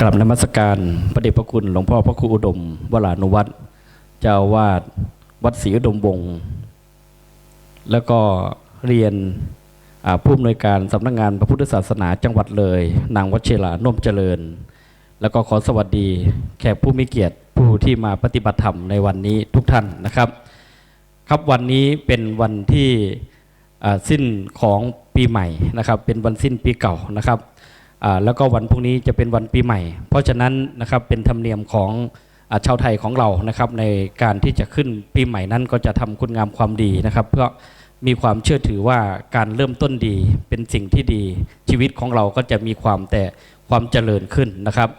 กลับนมัสการพระเดชพระคุณหลวงพ่อพระครูอุดม วรานุวัตรเจ้าวาดวัดศรีอุดมวงศ์แล้วก็เรียนผู้อำนวยการสำนักงานพระพุทธศาสนาจังหวัดเลย นางวัชราน่มเจริญ แล้วก็ขอสวัสดีแขกผู้มีเกียรติผู้ที่มาปฏิบัติธรรมในวันนี้ทุกท่านนะครับ ครับวันนี้เป็นวันที่สิ้นของปีใหม่นะครับ เป็นวันสิ้นปีเก่านะครับ แล้วก็วันพรุ่งนี้จะเป็นวันปีใหม่ เพราะฉะนั้นนะครับเป็นธรรมเนียมของอชาวไทยของเรานะครับในการที่จะขึ้นปีใหม่นั้นก็จะทำคุณงามความดีนะครับเพื่อมีความเชื่อถือว่าการเริ่มต้นดีเป็นสิ่งที่ดี ชีวิตของเราก็จะมีความแต่ความเจริญขึ้นนะครับ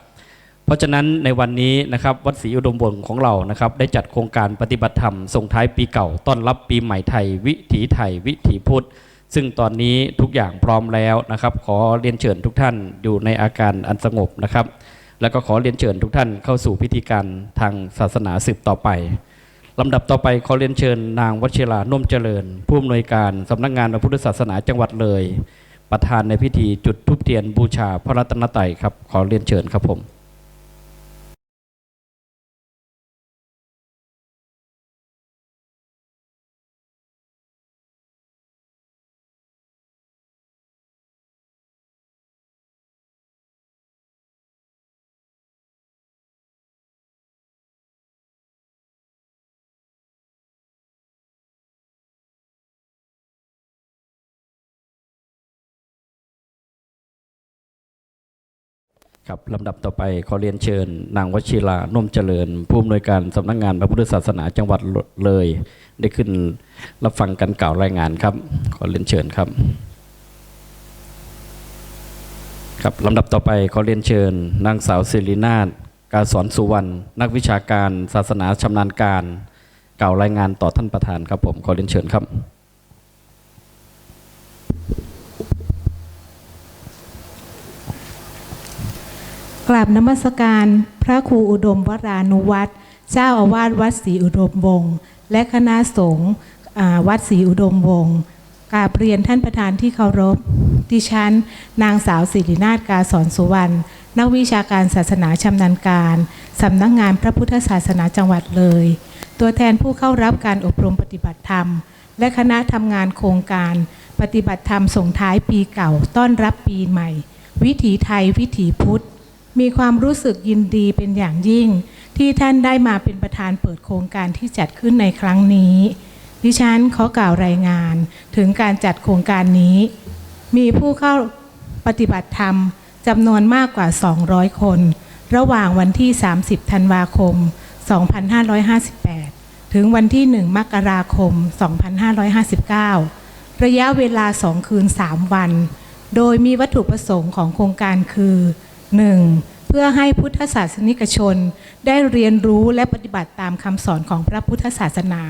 เพราะฉะนั้นในวันนี้นะครับวัดศรีอุดมวงศ์ของเรานะครับ ได้จัดโครงการปฏิบัติธรรมส่งท้ายปีเก่าต้อนรับปีใหม่ไทย วิถีไทย วิถีพุทธ ซึ่งตอนนี้ทุกอย่างพร้อมแล้วนะครับ ขอเรียนเชิญทุกท่านอยู่ในอาการอันสงบนะครับ แล้วก็ขอเรียนเชิญทุกท่านเข้าสู่พิธีการทางศาสนาสืบต่อไปลำดับต่อไปขอเรียนเชิญนางวชิรานุ่มเจริญ ผู้อำนวยการสำนักงานพระพุทธศาสนาจังหวัดเลย ประธานในพิธีจุดธูปเทียนบูชาพระรัตนตรัยครับ ขอเรียนเชิญครับผม ครับลำดับต่อไปขอเรียนเชิญ นางวชิรานุ่มเจริญ ผู้อำนวยการสำนักงานพระพุทธศาสนาจังหวัดเลย ได้ขึ้นรับฟังกันกล่าวรายงานครับ ขอเรียนเชิญครับ ครับลำดับต่อไปขอเรียนเชิญ นางสาวศิรินาถกาสอนสุวรรณนักวิชาการ ศาสนาชำนาญการ กล่าวรายงานต่อท่านประธานครับผมขอเรียนเชิญครับ กราบนมัสการพระครูอุดมวรานุวัตรเจ้าอาวาสวัดศรีอุดมวงศ์และคณะสงฆ์วัดศรีอุดมวงศ์กราบเรียนท่านประธานที่เคารพ ดิฉัน นางสาวสิรินาถกาสอนสุวรรณนักวิชาการศาสนาชำนาญการสำนักงานพระพุทธศาสนาจังหวัดเลย ตัวแทนผู้เข้ารับการอบรมปฏิบัติธรรม และคณะทำงานโครงการ ปฏิบัติธรรมส่งท้ายปีเก่าต้อนรับปีใหม่ วิถีไทยวิถีพุทธ มีความรู้สึกยินดีเป็นอย่างยิ่ง ที่ท่านได้มาเป็นประธานเปิดโครงการที่จัดขึ้นในครั้งนี้ ดิฉันขอกล่าวรายงานถึงการจัดโครงการนี้ มีผู้เข้าปฏิบัติธรรมจำนวนมากกว่า 200 คน ระหว่างวันที่ 30 ธันวาคม 2558 ถึงวันที่ 1 มกราคม 2559 ระยะเวลา 2 คืน 3 วัน โดยมีวัตถุประสงค์ของโครงการคือ 1. เพื่อให้พุทธศาสนิกชนได้เรียนรู้และปฏิบัติตามคำสอนของพระพุทธศาสนา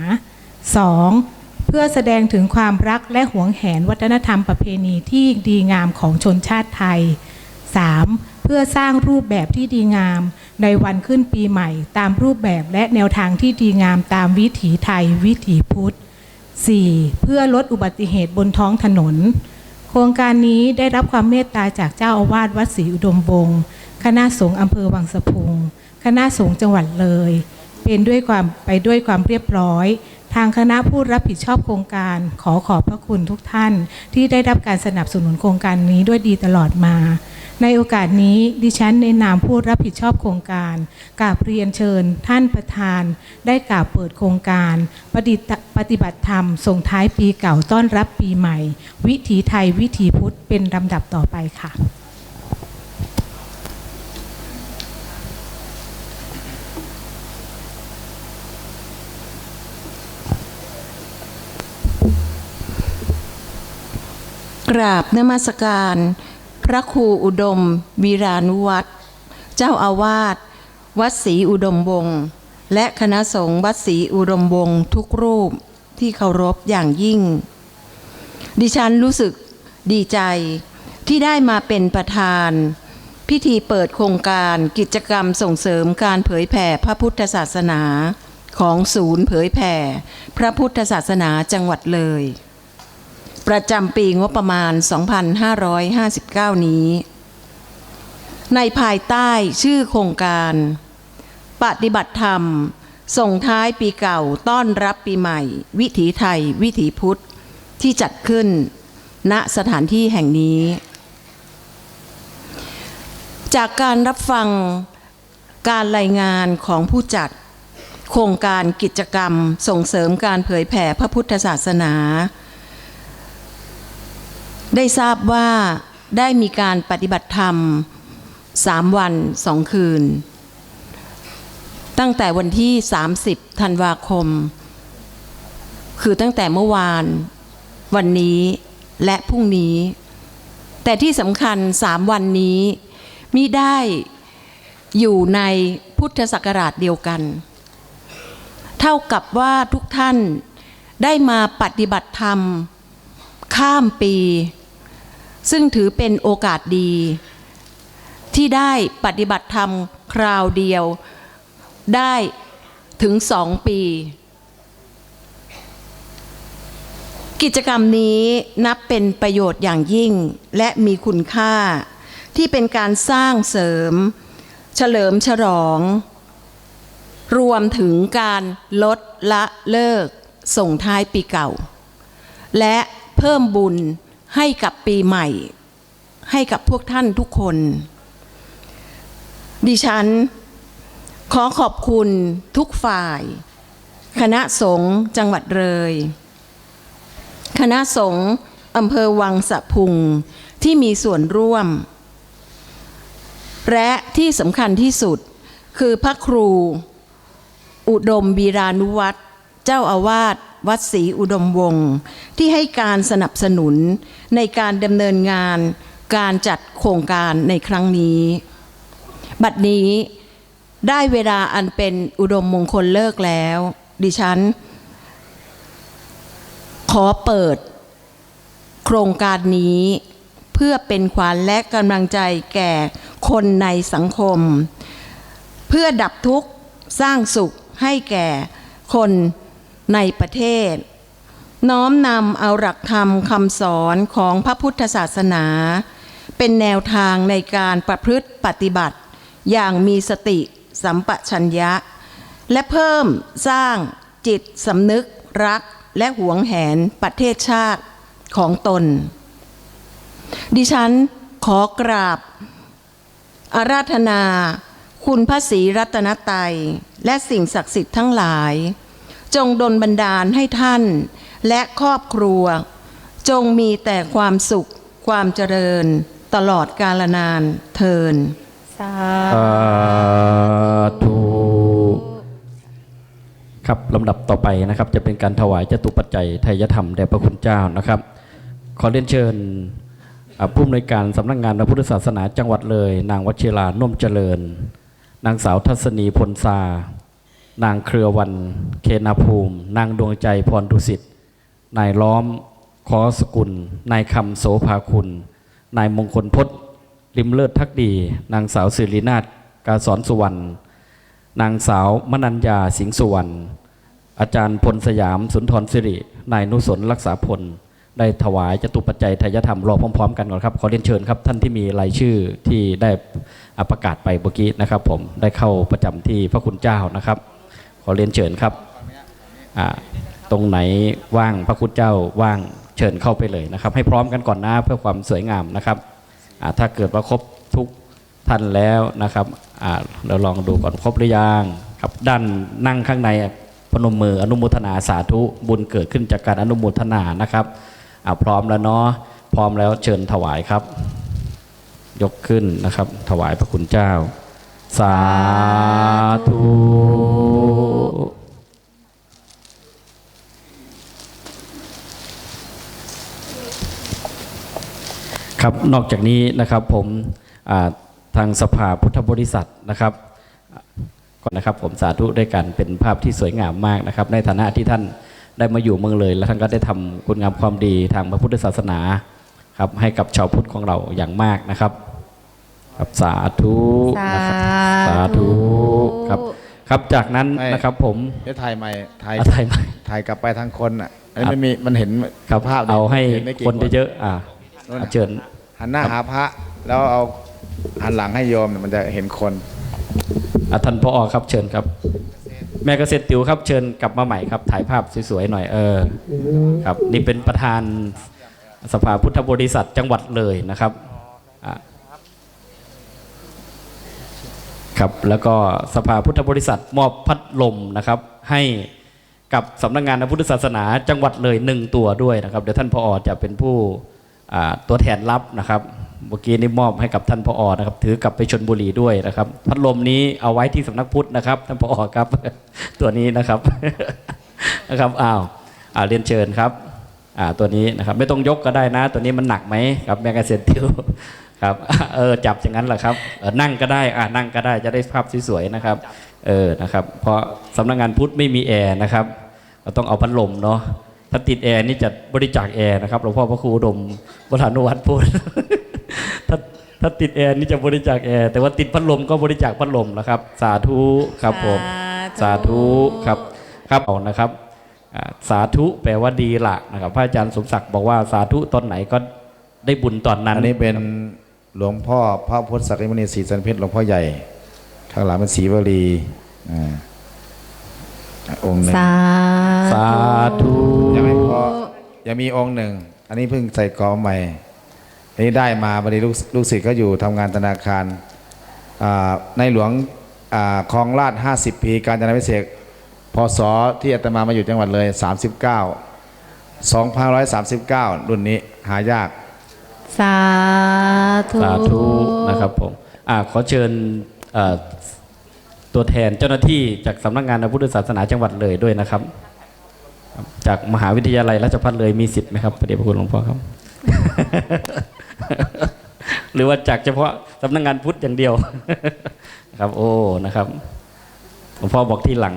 2. เพื่อแสดงถึงความรักและหวงแหนวัฒนธรรมประเพณีที่ดีงามของชนชาติไทย 3. เพื่อสร้างรูปแบบที่ดีงาม ในวันขึ้นปีใหม่ ตามรูปแบบและแนวทางที่ดีงามตามวิถีไทย วิถีพุทธ 4. เพื่อลดอุบัติเหตุบนท้องถนน โครงการนี้ได้รับความเมตตาจากเจ้าอาวาสวัดศรีอุดมบงศ์คณะสงฆ์อำเภอวังสะพุง คณะสงฆ์จังหวัดเลย เป็นด้วยความไปด้วยความเรียบร้อย ทางคณะผู้รับผิดชอบโครงการขอขอบพระคุณทุกท่าน ที่ได้รับการสนับสนุนโครงการนี้ด้วยดีตลอดมา ในโอกาสนี้ดิฉันในนามผู้รับผิดชอบโครงการกราบเรียนเชิญ ท่านประธาน ได้กล่าวเปิดโครงการปฏิปฏิบัติธรรม ส่งท้ายปีเก่าต้อนรับปีใหม่ วิถีไทยวิถีพุทธเป็นลำดับต่อไปค่ะกราบนมัสการ พระครูอุดม วีรานุวัตรเจ้าอาวาสวัดศรีอุดมวงศ์และคณะสงฆ์วัดศรีอุดมวงศ์ทุกรูปที่เคารพอย่างยิ่ง ดิฉันรู้สึกดีใจที่ได้มาเป็นประธาน พิธีเปิดโครงการกิจกรรมส่งเสริมการเผยแผ่พระพุทธศาสนาของศูนย์เผยแผ่ พระพุทธศาสนาจังหวัดเลย ประจำปีงบประมาณ 2559 นี้ ในภายใต้ชื่อโครงการ ปฏิบัติธรรม ส่งท้ายปีเก่าต้อนรับปีใหม่ วิถีไทย วิถีพุทธ ที่จัดขึ้น ณสถานที่แห่งนี้ จากการรับฟังการรายงานของผู้จัด โครงการกิจกรรมส่งเสริมการเผยแผ่พระพุทธศาสนา ได้ทราบว่าได้มีการปฏิบัติธรรมสามวันสองคืน ตั้งแต่วันที่ 30 ธันวาคม คือตั้งแต่เมื่อวาน วันนี้และพรุ่งนี้ แต่ที่สำคัญสามวันนี้มิได้อยู่ในพุทธศักราชเดียวกัน เท่ากับว่าทุกท่านได้มาปฏิบัติธรรม ข้ามปี ซึ่งถือเป็นโอกาสดี ที่ได้ปฏิบัติธรรมคราวเดียว ได้ถึงสองปี กิจกรรมนี้นับเป็นประโยชน์อย่างยิ่งและมีคุณค่า ที่เป็นการสร้างเสริม เฉลิมฉลอง รวมถึงการลดละเลิกส่งท้ายปีเก่า และ เพิ่มบุญให้กับปีใหม่ ให้กับพวกท่านทุกคน ดิฉัน ขอขอบคุณทุกฝ่าย คณะสงฆ์จังหวัดเลย คณะสงฆ์อำเภอวังสะพุงที่มีส่วนร่วม และที่สำคัญที่สุดคือพระครู อุดมบีรานุวัตรเจ้าอาวาส วัดศรีอุดมวงศ์ที่ให้การสนับสนุนในการดำเนินงานการจัดโครงการในครั้งนี้ บัดนี้ได้เวลาอันเป็นอุดมมงคลเลิกแล้ว ดิฉัน ขอเปิด โครงการนี้เพื่อเป็นขวัญและกำลังใจแก่คนในสังคม เพื่อดับทุกข์สร้างสุขให้แก่คน ในประเทศ น้อมนำเอาหลักธรรมคำสอนของพระพุทธศาสนา เป็นแนวทางในการประพฤติปฏิบัติ อย่างมีสติสัมปชัญญะ และเพิ่มสร้างจิตสำนึกรักและหวงแหนประเทศชาติของตน ดิฉันขอกราบ อาราธนา คุณพระศรีรัตนตรัยและสิ่งศักดิ์สิทธิ์ทั้งหลาย จงดลบันดาลให้ท่าน และครอบครัว จงมีแต่ความสุขความเจริญ ตลอดกาลนานเทินสาสาธุครับลำดับต่อไปนะครับจะเป็นการถวายจตุปัจจัยไทยธรรมแด่พระคุณเจ้านะครับ ขอเรียนเชิญอ่าผู้อำนวยการสำนักงานพระพุทธศาสนาจังหวัดเลย นางวชิราน่วมเจริญ นางสาวทัศนีพลซา นางเครือวันเคนาภูมิ นางดวงใจพรดุสิตนายล้อมขอสกุล นายคำโสภาคุณ นายมงคลพจน์ริมเลิศทักดี นางสาวสิรินาถกาสอนสุวรรณนางสาวมนัญญาสิงห์สุวรรณอาจารย์พลสยามสุนทรสิริ นายนุสนรักษาพล ได้ถวายจตุปัจจัยทายธรรมรอพร้อมๆ กันก่อนครับ ขอเรียนเชิญครับ ท่านที่มีรายชื่อที่ได้อ่าประกาศไปเมื่อกี้นะครับ ผมได้เข้าประจำที่พระคุณเจ้านะครับ อเรียนเชิญครับตรงไหนว่างพระคุณเจ้าว่างเชิญเข้าไปเลยนะครับ ให้พร้อมกันก่อนนะเพื่อความสวยงามนะครับถ้าเกิดว่าครบทุกท่านแล้วนะครับเราลองดูก่อนครบหรือยังครับด้านนั่งข้างในพนมมืออนุโมทนาสาธุบุญเกิดขึ้นจากการอนุโมทนานะครับพร้อมแล้วเนาะพร้อมแล้วเชิญถวายครับ ยกขึ้นนะครับ ถวายพระคุณเจ้า สาธุครับนอกจากนี้นะครับผมทางสภาพุทธบริษัทนะครับก่อนนะครับผมสาธุด้วยกันเป็นภาพที่สวยงามมากนะครับ ในฐานะที่ท่านได้มาอยู่เมืองเลย และท่านก็ได้ทำคุณงามความดีทางพระพุทธศาสนาครับให้กับชาวพุทธของเราอย่างมากนะครับ ครับสาธุนะครับสาธุ ครับ ครับจากนั้นไม่ นะครับผมเดี๋ยวถ่ายใหม่ถ่ายเอาถ่ายใหม่ ถ่ายกลับไปทางคนอะอันครันี้บมันมีมันเห็นครับภาพเอาให้เห็ไม่กี่คนเยอะๆอ่านู่นน่ะเชิญ หันหน้าหาพระ แล้วเอาหันหลังให้โยมเนี่ยมันจะเห็นคนอะท่านพอครับเชิญครับ แม่เกษตรติวครับเชิญกลับมาใหม่ครับ ถ่ายภาพสวยๆหน่อยเออครับ นี่เป็นประธานสภาพุทธบริษัทจังหวัดเลยนะครับอะ ครับแล้วก็สภาพุทธบริษัทมอบพัดลมนะครับให้กับสำนักงานพระพุทธศาสนาจังหวัดเลยหนึ่งตัวด้วยนะครับเดี๋ยวท่านพออจะเป็นผู้ตัวแทนรับนะครับเมื่อกี้นี่มอบให้กับท่านพออนะครับ ถือกลับไปชนบุรีด้วยนะครับ พัดลมนี้เอาไว้ที่สำนักพุทธนะครับ ท่านพออครับ ตัวนี้นะครับนะครับอ้าวอ่าเรียนเชิญครับอ่าตัวนี้นะครับ ไม่ต้องยกก็ได้นะ ตัวนี้มันหนักไหมครับแม่เกษตรติว ครับเออจับอย่างนั้นแหละครับเออนั่งก็ได้อ่านั่งก็ได้จะได้ภาพสวยๆนะครับเออนะครับ เพราะสำนักงานพุทธไม่มีแอร์นะครับเราต้องเอาพัดลมเนาะถ้าติดแอร์นี่จะบริจาคแอร์นะครับหลวงพ่อพระครูอุดมวรานุวัฒน์พูดถ้าถ้าติดแอร์นี่จะบริจาคแอร์แต่ว่าติดพัดลมก็บริจาคพัดลมนะครับ สาธุครับผมสาธุครับครับเอานะครับอ่าสาธุแปลว่าดีละนะครับ พระอาจารย์สมศักดิ์บอกว่าสาธุตอนไหนก็ได้บุญตอนนั้นอันนี้เป็น หลวงพ่อพระพุทธศักดิมณีศรีสันเพชรหลวงพ่อใหญ่ข้างหลังเป็นศรีวลีอ่าองค์หนึ่งสาสาธุยังไม่พอยังมีองค์หนึ่ง อันนี้เพิ่งใส่กรอบใหม่อันนี้ได้มาบัดนี้ลูกลูกศิษย์ก็อยู่ทำงานธนาคารอ่าในหลวงอ่าคลองลาด 50 ปีการจนาพิเศษกพศที่อาตมามาอยู่จังหวัดเลย 39 2539 รุ่นนี้หายาก สาธุสาธุนะครับผมอขอเชิญตัวแทนเจ้าหน้าที่จากสำนักงานพระพุทธศาสนาจังหวัดเลยด้วยนะครับ จากมหาวิทยาลัยราชภัฏเลยมีสิทธิ์ไหมครับพระเดชพระคุณหลวงพ่อครับ หรือว่าจากเฉพาะสำนักงานพุทธอย่างเดียวครับ โอ้นะครับหลวงพ่อบอกที่หลัง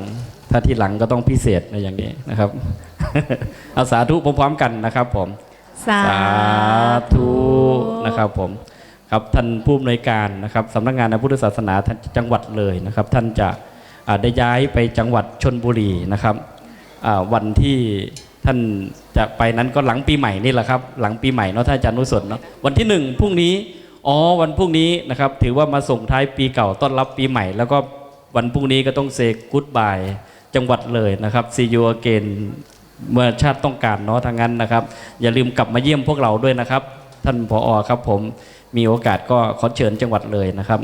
ถ้าที่หลังก็ต้องพิเศษในอย่างนี้นะครับ เอาสาธุพร้อมๆกันนะครับผม สาธุนะครับผมครับท่านผู้อำนวยการนะครับสำนักงานพระพุทธศาสนาท่านจังหวัดเลยนะครับ ท่านจะได้ย้ายไปจังหวัดชนบุรีนะครับวันที่ท่านจะไปนั้นก็หลังปีใหม่นี่แหละครับ หลังปีใหม่เนาะท่านอาจารย์นุสนเนาะวันที่หนึ่งพรุ่งนี้อ๋อวันพรุ่งนี้นะครับถือว่ามาส่งท้ายปีเก่าต้อนรับปีใหม่ แล้วก็วันพรุ่งนี้ก็ต้องเซกุดบายจังหวัดเลยนะครับ see you again เมื่อชาติต้องการเนาะทางนั้นนะครับ อย่าลืมกลับมาเยี่ยมพวกเราด้วยนะครับ ท่านผอครับผมมีโอกาสก็ขอเชิญจังหวัดเลยนะครับ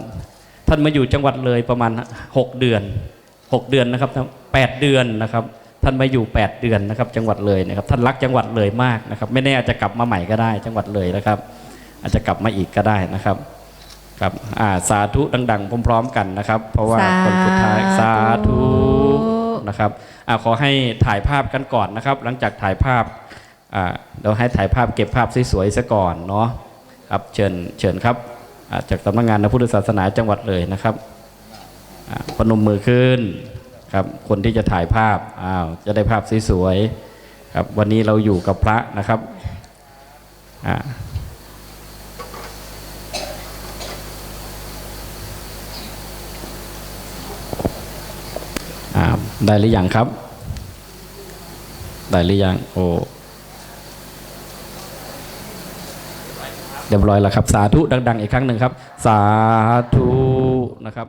ท่านมาอยู่จังหวัดเลยประมาณ 6 เดือน 6 เดือนนะครับแปดเดือนนะครับ ท่านมาอยู่ 8 เดือนนะครับ จังหวัดเลยนะครับ ท่านรักจังหวัดเลยมากนะครับ ไม่แน่อาจจะกลับมาใหม่ก็ได้ จังหวัดเลยนะครับ อาจจะกลับมาอีกก็ได้นะครับครับอ่าสาธุดัง ๆ พร้อม ๆ กันนะครับ เพราะว่าคนสุดท้ายสาธุนะครับ อขอให้ถ่ายภาพกันก่อนนะครับ หลังจากถ่ายภาพเราให้ถ่ายภาพเก็บภาพสวยๆซะก่อนเนาะครับเชิญเชิญครับจากสำนักงานพระพุทธศาสนาจังหวัดเลยนะครับอ่าพนมมือขึ้นครับคนที่จะถ่ายภาพอ้าวจะได้ภาพสวยๆครับวันนี้เราอยู่กับพระนะครับอ่า ได้หรือยังครับ ได้หรือยัง โอ้เรียบร้อยแล้วครับ สาธุดัง ๆ อีกครั้งหนึ่งครับ สาธุนะครับ